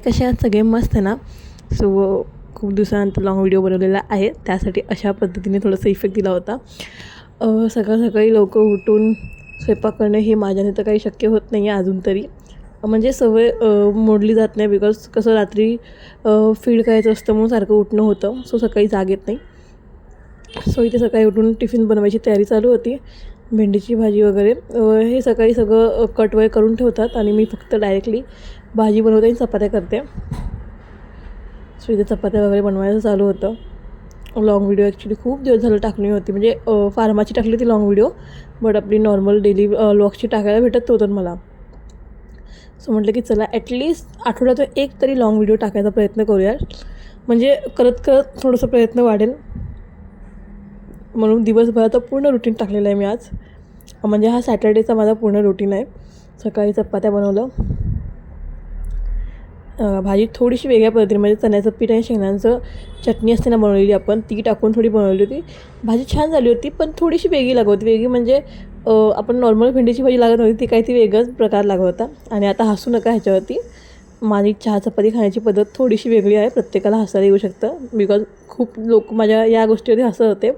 हाय कशा आहात सगळे मस्त ना. सो खूप दिवसानंतर लॉंग व्हिडिओ बनवलेला आहे. त्यासाठी अशा पद्धतीने थोडासा इफेक्ट दिला होता. सकाळ सकाळी लवकर उठून स्वयंपाक करणं हे माझ्याने तर काही शक्य होत नाही आहे अजून तरी. म्हणजे सवय मोडली जात नाही बिकॉज कसं रात्री फीड करायचं असतं म्हणून सारखं उठणं होतं. सो सकाळी जाग येत नाही. सो इथे सकाळी उठून टिफिन बनवायची तयारी चालू होती. भेंडीची भाजी वगैरे. हे सकाळी सगळं कट वगैरे करून ठेवतात आणि मी फक्त डायरेक्टली भाजी बनवते आणि चपात्या करते. सो इथे चपात्या वगैरे बनवायचं चालू होतं. लॉंग व्हिडिओ ॲक्च्युली खूप दिवस झालं टाकली होती. म्हणजे फार्माची टाकली होती लॉंग व्हिडिओ बट आपली नॉर्मल डेली व्लॉगची टाकायला भेटत नव्हतं मला. सो म्हटलं की चला ॲटलिस्ट आठवड्यातून एक तरी लॉंग व्हिडिओ टाकायचा प्रयत्न करूया म्हणजे करत करत थोडंसं प्रयत्न वाढेल. म्हणून दिवसभराचा पूर्ण रुटीन टाकलेलं आहे मी आज. म्हणजे हा सॅटर्डेचा माझा पूर्ण रुटीन आहे. सकाळी चपात्या बनवलं. भाजी थोडीशी वेगळ्या पद्धतीने म्हणजे चण्याचं पीठ आणि शेंगदाण्याचं चटणी असते ना बनवलेली आपण ती टाकून थोडी बनवली होती. भाजी छान झाली होती पण थोडीशी वेगळी लागत होती. वेगळी म्हणजे आपण नॉर्मल भेंडीची भाजी लागत नव्हती ती काही ती वेगळाच प्रकार लागत होता. आणि आता हसू नका ह्याच्यावरती. माझी चहा चपाती खाण्याची पद्धत थोडीशी वेगळी आहे प्रत्येकाला हसायला येऊ शकतं. बिकॉज खूप लोक माझ्या या गोष्टीवरती हसत होते.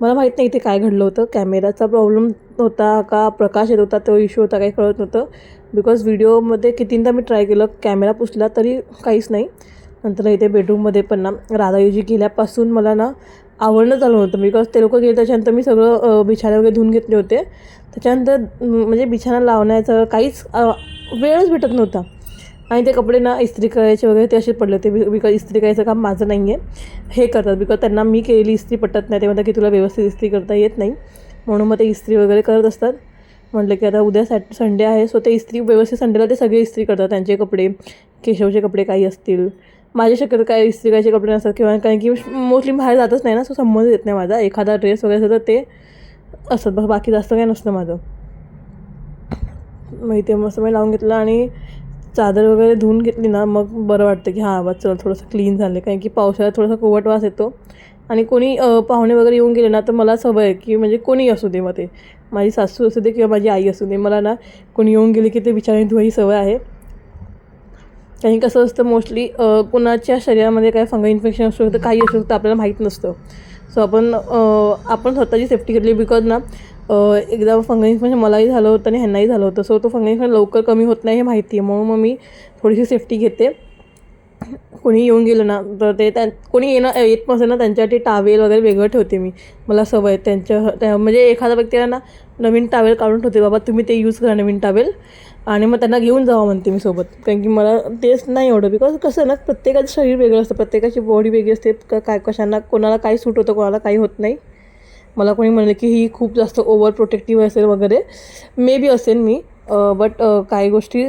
मला माहीत नाही इथे काय घडलं होतं. कॅमेराचा प्रॉब्लेम होता का प्रकाश येत होता तो इश्यू होता काही कळत नव्हतं. बिकॉज व्हिडिओमध्ये कितींदा मी ट्राय केलं कॅमेरा पुसला तरी काहीच नाही. नंतर इथे बेडरूममध्ये पण ना राधायुजी गेल्यापासून मला ना आवडणं चालू होतं बिकॉज ते लोक गेले त्याच्यानंतर मी सगळं अं, वगैरे धुवून घेतले होते. त्याच्यानंतर म्हणजे बिछाना लावण्याचं काहीच वेळच भेटत नव्हता. आणि ते कपडे ना इस्त्री करायचे वगैरे ते असे पडले होते. बिकॉज इस्त्री करायचं काम माझं नाही आहे हे करतात. बिकॉज त्यांना मी केलेली इस्त्री पटत नाही. ते म्हणतात की तुला व्यवस्थित इस्त्री करता येत नाही. म्हणून मग ते इस्त्री वगैरे करत असतात. म्हटलं की आता उद्या सॅट संडे आहे सो ते इस्त्री व्यवस्थित संडेला ते सगळे इस्त्री करतात. त्यांचे कपडे केशवचे कपडे काही असतील. माझ्या शक्यतो काय इस्त्री करायचे कपडे नसतात किंवा कारण की मोस्टली बाहेर जातच नाही ना सो संबंध येत नाही माझा. एखादा ड्रेस वगैरे असं तर ते असतात. बस बाकी जास्त काय नसतं माझं. मग इथे मस्त मी लावून घेतलं आणि चादर वगैरे धुवून घेतली ना मग बरं वाटतं की हां आवाज चल थोडंसं क्लीन झालं कारण की पावसाळ्यात थोडासा कोवट वास येतो. आणि कोणी पाहुणे वगैरे येऊन गेले ना तर मला सवय आहे की म्हणजे कोणी असू दे मग ते. माझी सासू असू दे किंवा माझी आई असू दे मला ना कोणी येऊन गेले की ते बिचारे धुवायची सवय आहे. कारण कसं असतं मोस्टली कुणाच्या शरीरामध्ये काय फंगल इन्फेक्शन असू शकतं काही असू शकतं आपल्याला माहीत नसतं. सो आपण आपण स्वतःची सेफ्टी घेतली बिकॉज ना एकदा फंगल इन्फेक्शन मलाही झालं होतं आणि ह्यांनाही झालं होतं. सो तो फंगल इन्फेक्शन लवकर कमी होत नाही हे माहिती आहे. म्हणून मग मी थोडीशी सेफ्टी घेते. कोणी येऊन गेलं ना तर ते त्या कोणी येणं येत नसेल ना त्यांच्यासाठी टावेल वगैरे वेगळं ठेवते मी. मला सवय आहे त्यांच्या त्या म्हणजे एखादा व्यक्तीला ना नवीन टावेल काढून ठेवते बाबा तुम्ही ते यूज करा नवीन टावेल आणि मग त्यांना घेऊन जावं म्हणते मी सोबत. कारण की मला तेच नाही एवढं बिकॉज कसं ना प्रत्येकाचं शरीर वेगळं असतं. प्रत्येकाची बॉडी वेगळी असते. का काय कशांना कोणाला काय सूट होतं कोणाला काही होत नाही. मला कोणी म्हणलं की ही खूप जास्त ओव्हर प्रोटेक्टिव्ह असेल वगैरे. मे बी असेल मी. बट काही गोष्टी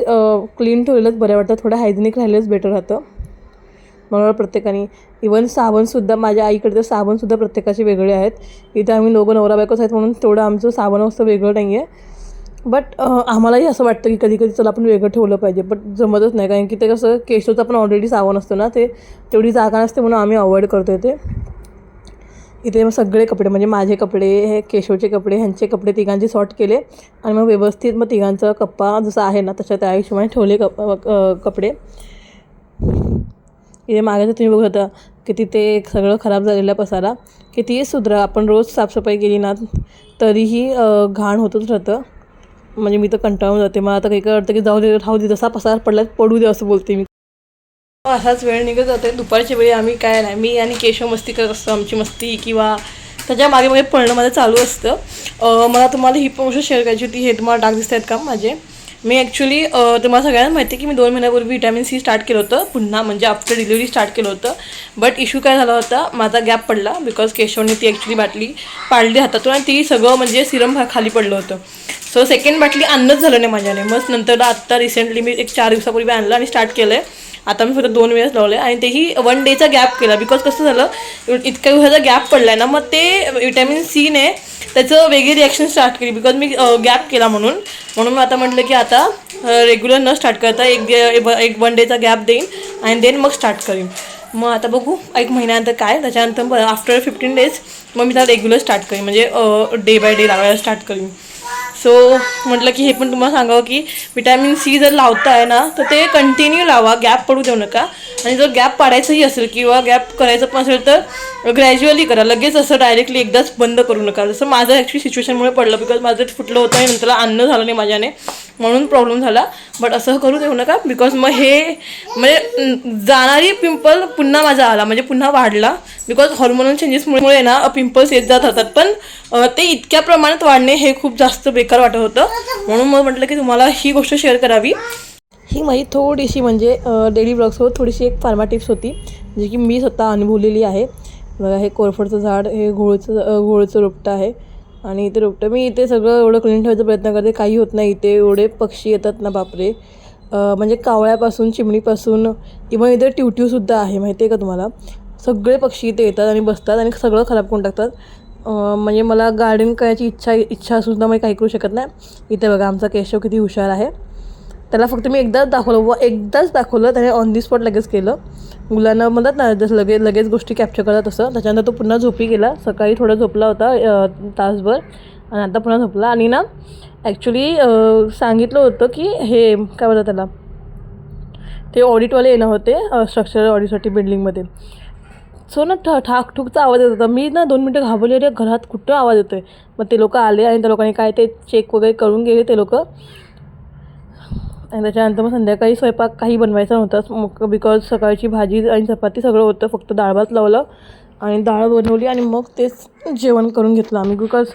क्लीन ठेवलेलंच बऱ्या वाटतं. थोडं हायजेनिक राहिलंच बेटर राहतं. म्हणून प्रत्येकाने इवन साबणसुद्धा माझ्या आईकडे तर साबणसुद्धा प्रत्येकाचे वेगळे आहेत. इथे आम्ही दोघं नवरा बायकोच आहेत म्हणून तेवढं आमचं साबण असतं वेगळं नाही आहे बट आम्हालाही असं वाटतं की कधी कधी चला आपण वेगळं ठेवलं पाहिजे बट जमतच नाही. कारण की ते कसं केशवचं पण ऑलरेडी साबण असतं ना ते तेवढी जागा नसते म्हणून आम्ही अवॉइड करतो ते. इथे मग सगळे कपडे म्हणजे माझे कपडे हे केशवचे कपडे ह्यांचे कपडे तिघांचे सॉर्ट केले. आणि मग व्यवस्थित मग तिघांचा कप्पा जसा आहे ना तशा त्या हिशोबाने ठेवले कप कपडे. इथे मागे तर तुम्ही बघत होता की तिथे एक सगळं खराब झालेला पसारा. कितीही सुधरा आपण रोज साफसफाई केली ना तरीही घाण होतच राहतं. म्हणजे मी तर कंटाळून जाते. मला आता काही काय वाटतं की जाऊ दे राहू दे जसा पसार पडला पडू दे असं बोलते मी. असाच वेळ निघत जाते. दुपारच्या वेळी आम्ही काय नाही मी आणि केशव मस्ती करत असतो. आमची मस्ती किंवा त्याच्यामागे मागे पळणं माझं चालू असतं. मला तुम्हाला ही पण गोष्ट शेअर करायची होती. हे तुम्हाला डाग दिसत आहेत का माझे? मी ॲक्च्युली तुम्हाला सगळ्यांना माहिती आहे की मी दोन महिन्यापूर्वी व्हिटॅमिन सी स्टार्ट केलं होतं. पुन्हा म्हणजे आफ्टर डिलिव्हरी स्टार्ट केलं होतं. बट इश्यू काय झाला होता? माझा गॅप पडला बिकॉज केशवने ती ॲक्च्युली बाटली पाडली हातातून आणि ती सगळं म्हणजे सिरम खाली पडलं होतं. सो सेकंड बाटली आणणंच झालं नाही माझ्याने. मग नंतर आत्ता रिसेंटली मी एक चार दिवसापूर्वी आणलं आणि स्टार्ट केलं आहे आता मी फक्त दोन वेळेस लावले आणि तेही वन डेचा गॅप केला. बिकॉज कसं झालं इतक्या दिवसाचा गॅप पडला आहे ना मग ते विटॅमिन सीने त्याचं वेगळी रिॲक्शन स्टार्ट केली. बिकॉज मी गॅप केला म्हणून. म्हणून मी आता म्हटलं की आता रेग्युलर न स्टार्ट करता एक एक वन डेचा गॅप देईन आणि देन मग स्टार्ट करीन. मग आता बघू एक महिन्यानंतर काय? त्याच्यानंतर आफ्टर फिफ्टीन डेज मग मी त्याला रेग्युलर स्टार्ट करीन. म्हणजे डे बाय डे लावायला स्टार्ट करीन. सो म्हटलं की हे पण तुम्हाला सांगावं की विटॅमिन सी जर लावताय ना तर ते कंटिन्यू लावा गॅप पडू देऊ नका. आणि जर गॅप पाडायचंही असेल किंवा गॅप करायचं पण असेल तर ग्रॅज्युअली करा. लगेच असं डायरेक्टली एकदाच बंद करू नका. जसं माझं ॲक्च्युली सिच्युएशनमुळे पडलं बिकॉज माझं फुटलं होतं आणि नंतर अन्न झालं नाही माझ्याने म्हणून प्रॉब्लेम झाला. बट असं करू देऊ नका बिकॉज मग हे म्हणजे जाणारी पिंपल पुन्हा माझा आला. म्हणजे पुन्हा वाढला. बिकॉज हॉर्मोनल चेंजेसमुळे ना पिंपल्स येत जात राहतात पण ते इतक्या प्रमाणात वाढणे हे खूप जास्त बेकार वाटत होतं. म्हणून मग म्हटलं की तुम्हाला ही गोष्ट शेअर करावी. ही माझी थोडीशी म्हणजे डेली ब्लॉग्सवर थोडीशी एक फार्मा टिप्स होती. जी की मी स्वतः अनुभवलेली आहे. बघा हे कोरफडचं झाड हे घोळचं घोळचं रोपटं आहे. आणि इथे रोपटं मी इथे सगळं एवढं क्लीन ठेवायचा प्रयत्न करते. काही होत नाही इथे एवढे पक्षी येतात ना बापरे. म्हणजे कावळ्यापासून चिमणीपासून इव्हन इथे ट्यूट्यूसुद्धा आहे. माहिती आहे का तुम्हाला? सगळे पक्षी इथे येतात आणि बसतात आणि सगळं खराब करून टाकतात. म्हणजे मला गार्डन करायची इच्छा इच्छा असून मी काही करू शकत नाही. इथे बघा आमचा केशव किती हुशार आहे. त्याला फक्त मी एकदाच दाखवलं व एकदाच दाखवलं त्याने ऑन दी स्पॉट लगेच केलं. मुलांना म्हणतात ना जसं लगेच लगेच गोष्टी कॅप्चर करतात तसं. त्याच्यानंतर तो पुन्हा झोपी गेला. सकाळी थोडा झोपला होता तासभर. आणि आता पुन्हा झोपला. आणि ना ॲक्च्युली सांगितलं होतं की हे काय बोलतात त्याला ते ऑडिटवाले येणं होते स्ट्रक्चरल ऑडिटसाठी बिल्डिंगमध्ये सो ना ठ ठाकठूकचा आवाज येत होता. मी ना दोन मिनटं घाबरली अरे घरात कुठं आवाज येतो आहे मग ते लोक आले आणि त्या लोकांनी काय ते चेक वगैरे करून गेले ते लोक. आणि त्याच्यानंतर मग संध्याकाळी स्वयंपाक काही बनवायचा नव्हता. मग बिकॉज सकाळची भाजी आणि चपाती सगळं होतं. फक्त डाळ भात लावलं आणि डाळ बनवली आणि मग तेच जेवण करून घेतलं आम्ही. बिकॉज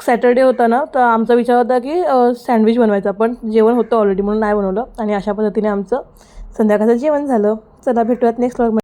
सॅटर्डे होता ना तर आमचा विचार होता की सँडविच बनवायचा. पण जेवण होतं ऑलरेडी म्हणून नाही बनवलं. आणि अशा पद्धतीने आमचं संध्याकाळचं जेवण झालं. चला भेटूयात नेक्स्ट व्लॉग